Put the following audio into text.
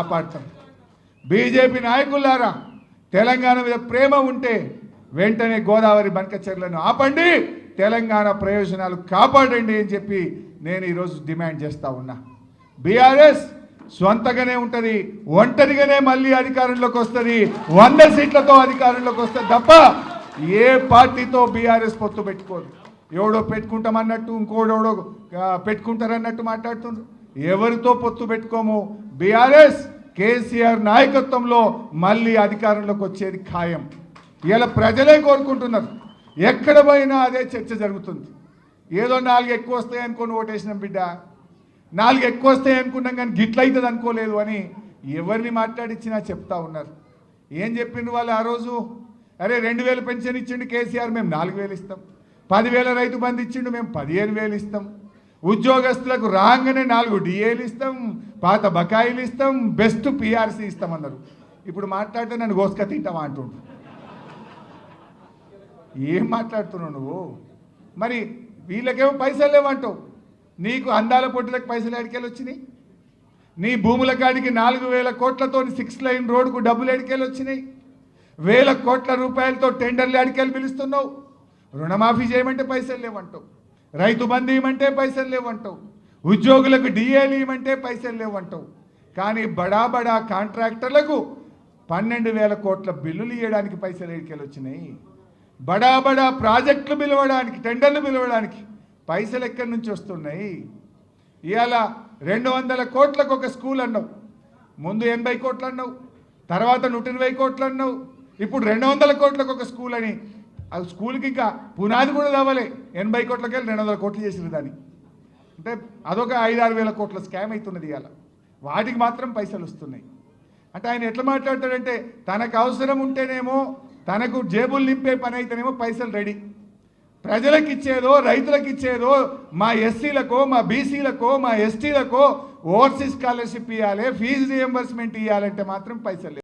కాపాడతాం. BJP నాయకులారా తెలంగాణ మీద ప్రేమ ఉంటే వెంటనే గోదావరి బంకచర్లను ఆపండి తెలంగాణ ప్రయోజనాలు కాపాడండి అని చెప్పి నేను ఈరోజు డిమాండ్ చేస్తా ఉన్నా. బీఆర్ఎస్ సొంతగానే ఉంటుంది ఒంటరిగానే మళ్ళీ అధికారంలోకి వస్తుంది వంద సీట్లతో అధికారంలోకి వస్తుంది తప్ప ఏ పార్టీతో బీఆర్ఎస్ పొత్తు పెట్టుకోదు. ఎవడో పెట్టుకుంటామన్నట్టు ఇంకోడెవడో పెట్టుకుంటారన్నట్టు మాట్లాడుతుండ్రు. ఎవరితో పొత్తు పెట్టుకోము? బీఆర్ఎస్ కేసీఆర్ నాయకత్వంలో మళ్ళీ అధికారంలోకి వచ్చేది ఖాయం. ఇలా ప్రజలే కోరుకుంటున్నారు. ఎక్కడ పోయినా అదే చర్చ జరుగుతుంది. ఏదో నాలుగు ఎక్కువ వస్తాయి అనుకొని ఓటేసినాం బిడ్డ. నాలుగు ఎక్కువ వస్తాయి అనుకున్నాం కానీ గిట్ల అవుతుంది అనుకోలేదు అని ఎవరిని మాట్లాడించినా చెప్తా ఉన్నారు. ఏం చెప్పిండు వాళ్ళు ఆ రోజు? అరే రెండు వేలు పెన్షన్ ఇచ్చిండు కేసీఆర్ మేము నాలుగు వేలు ఇస్తాం. పదివేల రైతు బంధు ఇచ్చిండు మేము పదిహేను వేలు ఇస్తాం. ఉద్యోగస్తులకు రాగానే నాలుగు డిఏలు ఇస్తాం. పాత బకాయిలు ఇస్తాం బెస్ట్ పిఆర్సీ ఇస్తామన్నారు. ఇప్పుడు మాట్లాడితే నన్ను గోసుక తింటావా అంటుండు. ఏం మాట్లాడుతున్నావు నువ్వు? మరి వీళ్ళకేమో పైసలు లేవంటావు. నీకు అందాల పొట్టులకు పైసలు ఎడికెళ్ళి వచ్చినాయి? నీ భూముల కాడికి నాలుగు వేల కోట్లతో సిక్స్ లైన్ రోడ్డుకు డబ్బులు ఎడికెళ్ళి వచ్చినాయి? వేల కోట్ల రూపాయలతో టెండర్లు ఎడికెళ్ళి పిలుస్తున్నావు? రుణమాఫీ చేయమంటే పైసలు లేవంటావు. రైతు బంధు ఇవ్వమంటే పైసలు లేవంటావు. ఉద్యోగులకు డిఏలు ఇవ్వమంటే పైసలు లేవంటావు. కానీ బడా బడా కాంట్రాక్టర్లకు పన్నెండు వేల కోట్ల బిల్లులు ఇవ్వడానికి పైసలు ఎడికెళ్ళి వచ్చినాయి. బడా బడా ప్రాజెక్టులు పిలవడానికి టెండర్లు పిలవడానికి పైసలు ఎక్కడి నుంచి వస్తున్నాయి? ఇవాళ రెండు వందల కోట్లకు ఒక స్కూల్ అన్నావు. ముందు ఎనభై కోట్లు అన్నావు. తర్వాత నూట ఇరవై కోట్లు అన్నావు. ఇప్పుడు రెండు వందల కోట్లకు ఒక స్కూల్ అని. ఆ స్కూల్కి ఇంకా పునాది కూడా తవ్వలే ఎనభై కోట్లకి వెళ్ళి రెండు వందల కోట్లు చేసిన దాన్ని అంటే అదొక ఐదారు వేల కోట్ల స్కామ్ అవుతున్నది ఇవాళ వాటికి మాత్రం పైసలు వస్తున్నాయి. అంటే ఆయన ఎట్లా మాట్లాడతాడంటే తనకు అవసరం ఉంటేనేమో తనకు జేబులు నింపే పని అయితేనేమో పైసలు రెడీ. ప్రజలకు ఇచ్చేదో రైతులకు ఇచ్చేదో మా ఎస్సీలకో మా బీసీలకో మా ఎస్టీలకో ఓవర్సీస్ స్కాలర్షిప్ ఇవ్వాలి ఫీజు రియంబర్స్మెంట్ ఇవ్వాలంటే మాత్రం పైసలు